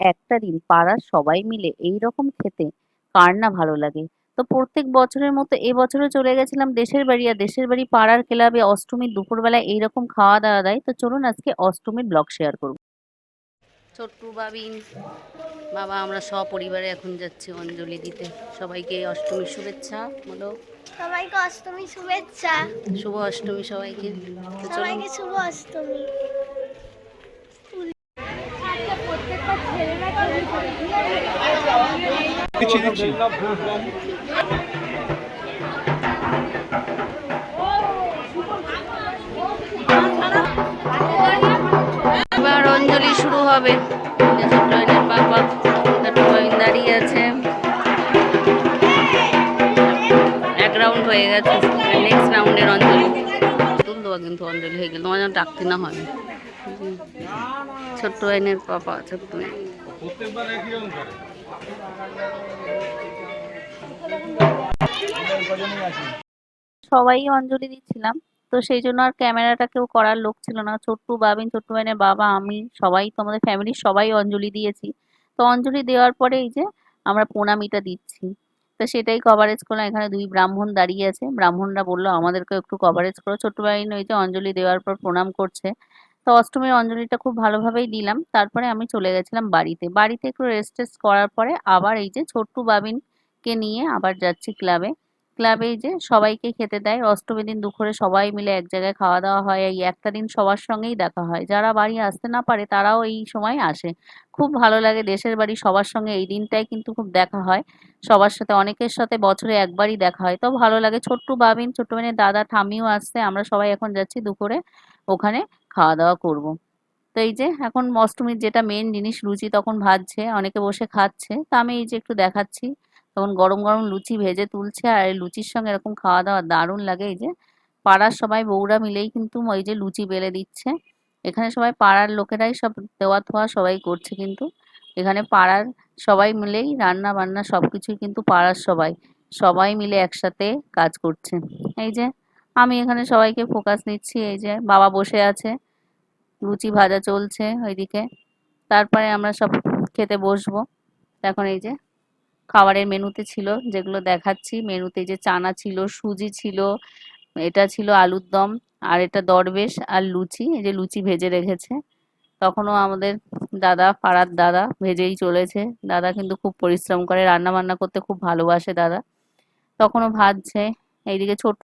একটা দিন পাড়ার সবাই মিলে এই রকম খেতে কার না ভালো লাগে। তো প্রত্যেক বছরের মতো এবছরও চলে গেছিলাম দেশের বাড়ি আর দেশের বাড়ি পাড়ার ক্লাবে অষ্টমীর দুপুরবেলায় এইরকম খাওয়া দাওয়া দেয়। তো চলুন আজকে অষ্টমীর ব্লগ শেয়ার করব। ছোট্টু বাবিন বাবা আমরা সপরিবারে এখন যাচ্ছি অঞ্জলি দিতে। সবাইকে অষ্টমীর শুভেচ্ছা বলো। সবাইকে অষ্টমী শুভেচ্ছা। শুভ অষ্টমী সবাইকে। সবাইকে শুভ অষ্টমী। দিচ্ছি দিচ্ছি। এবার অঞ্জলি শুরু হবে। ছোট্ট বাবা দাঁড়িয়ে আছে। এক রাউন্ড হয়ে গেছে। নেক্সট রাউন্ডের অঞ্জলি। তুল দেওয়া কিন্তু অঞ্জলি হয়ে গেল। তোমার যেন ডাকতে না হয়। ছোট্ট আইনের পাপা, ছোট্ট। প্রত্যেকবার সবাই অঞ্জলি দিচ্ছিলাম, তো সেই জন্য আর ক্যামেরাটা কেউ করার লোক ছিল না। ছোট্টু বাবিন, ছোট্টু বাইনের বাবা, আমি, সবাই তো আমাদের ফ্যামিলির সবাই অঞ্জলি দিয়েছি। তো অঞ্জলি দেওয়ার পরে এই যে আমরা প্রণামীটা দিচ্ছি। তো সেটাই কভারেজ করলাম। এখানে দুই ব্রাহ্মণ দাঁড়িয়ে আছে। ব্রাহ্মণরা বলল আমাদেরকে একটু কভারেজ করো। ছোট্ট বাইন ওই যে অঞ্জলি দেওয়ার পর প্রণাম করছে। তো অষ্টমীর অঞ্জলিটা খুব ভালোভাবেই দিলাম। তারপরে আমি চলে গেছিলাম বাড়িতে। বাড়িতে একটু রেস্ট টেস্ট করার পরে আবার এই যে ছোট্টু বাবিনকে নিয়ে আবার যাচ্ছি ক্লাবে ক্লাবে যে সবাইকে খেতে দেয়। অষ্টমীর দিন দুপুরে সবাই মিলে এক জায়গায় খাওয়া দাওয়া হয়। এই একটা দিন সবার সঙ্গেই দেখা হয়। যারা বাড়ি আসতে না পারে তারাও এই সময় আসে। খুব ভালো লাগে দেশের বাড়ি সবার সঙ্গে। এই দিনটাই কিন্তু খুব দেখা হয়। সবার সাথে অনেকের সাথে বছরে একবারই দেখা হয়। তো ভালো লাগে। ছোট্টু বাবিন, ছোট্ট বোনের দাদা ঠামিও আসছে। আমরা সবাই এখন যাচ্ছি দুপুরে। ওখানে খাওয়া দাওয়া করব। তো এই যে এখন অষ্টমীর যেটা মেন জিনিস, লুচি তখন ভাজছে, অনেকে বসে খাচ্ছে। তা আমি এই যে একটু দেখাচ্ছি। তখন গরম গরম লুচি ভেজে তুলছে আর লুচির সঙ্গে এরকম খাওয়া দাওয়া দারুণ লাগে। এই যে পাড়ার সবাই বউরা মিলেই কিন্তু ওই যে লুচি বেলে দিচ্ছে। এখানে সবাই পাড়ার লোকেরাই সব দেওয়া থোয়া সবাই করছে কিন্তু। এখানে পাড়ার সবাই মিলেই রান্না বান্না সব কিছুই কিন্তু পাড়ার সবাই। সবাই মিলে একসাথে কাজ করছে। এই যে আমি এখানে সবাইকে ফোকাস নিচ্ছি, এই যে বাবা বসে আছে, লুচি ভাজা চলছে ওইদিকে। তারপরে আমরা সব খেতে বসবো। এখন এই যে খাবারের মেনুতে ছিল যেগুলো দেখাচ্ছি, মেনুতে যে চানা ছিল, সুজি ছিল, এটা ছিল আলুর দম, আর এটা দরবেশ আর লুচি, এই যে লুচি ভেজে রেখেছে। তখনও আমাদের দাদা পাড়ার দাদা ভেজেই চলেছে। দাদা কিন্তু খুব পরিশ্রম করে রান্না বান্না করতে খুব ভালোবাসে দাদা। তখনও ভাজছে, এইদিকে ছোট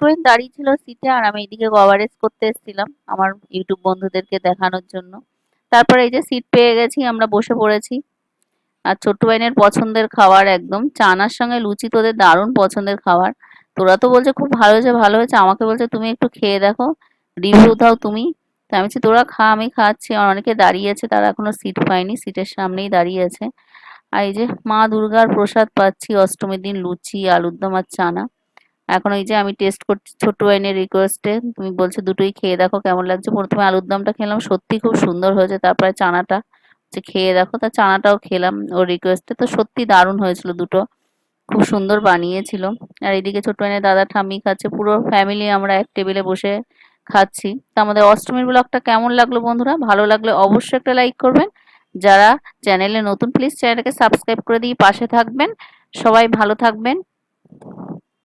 ছোট্ট দাঁড়িয়ে ছিল সিটে আর আমি এইদিকে কভারেজ করতে এসেছিলাম আমার ইউটিউব বন্ধুদেরকে দেখানোর জন্য। তারপরে এই যে সিট পেয়ে গেছি, আমরা বসে পড়েছি। আর ছোট্ট বাইনের পছন্দের খাবার একদম। চানার সঙ্গে লুচি তোদের দারুণ পছন্দের খাবার। তোরা তো বলছে খুব ভালো হয়েছে ভালো হয়েছে। আমাকে বলছে, তুমি একটু খেয়ে দেখো রিভিউ দাও তুমি। তা আমি বলছি, তোরা খা, আমি খাচ্ছি। আর অনেকে দাঁড়িয়ে আছে তারা এখনও সিট পায়নি সিটের সামনেই দাঁড়িয়ে আছে। আর এই যে মা দুর্গার প্রসাদ পাচ্ছি, অষ্টমীর দিন লুচি আলুর দম আর চানা। এখন এই যে আমি টেস্ট করছি ছোট বাইনের রিকোয়েস্টে তুমি বলছো দুটোই খেয়ে দেখো কেমন লাগছে। প্রথমে আলুর দমটা খেলাম, সত্যি খুব সুন্দর হয়েছে, তারপরে চানাটা যে খেয়ে দেখো, তা চানাটাও খেলাম ওর রিকোয়েস্টে তো সত্যি দারুণ হয়েছিল দুটো, খুব সুন্দর বানিয়েছিল। আর এদিকে ছোট বোনের দাদা ঠাম্মি খাচ্ছে, পুরো ফ্যামিলি আমরা এক টেবিলে বসে খাচ্ছি। তা আমাদের অষ্টমীর ব্লগটা কেমন লাগল বন্ধুরা? ভালো লাগলে অবশ্যই একটা লাইক করবেন। যারা চ্যানেলে নতুন প্লিজ চ্যানেলটাকে সাবস্ক্রাইব করে দিয়ে পাশে থাকবেন। সবাই ভালো থাকবেন।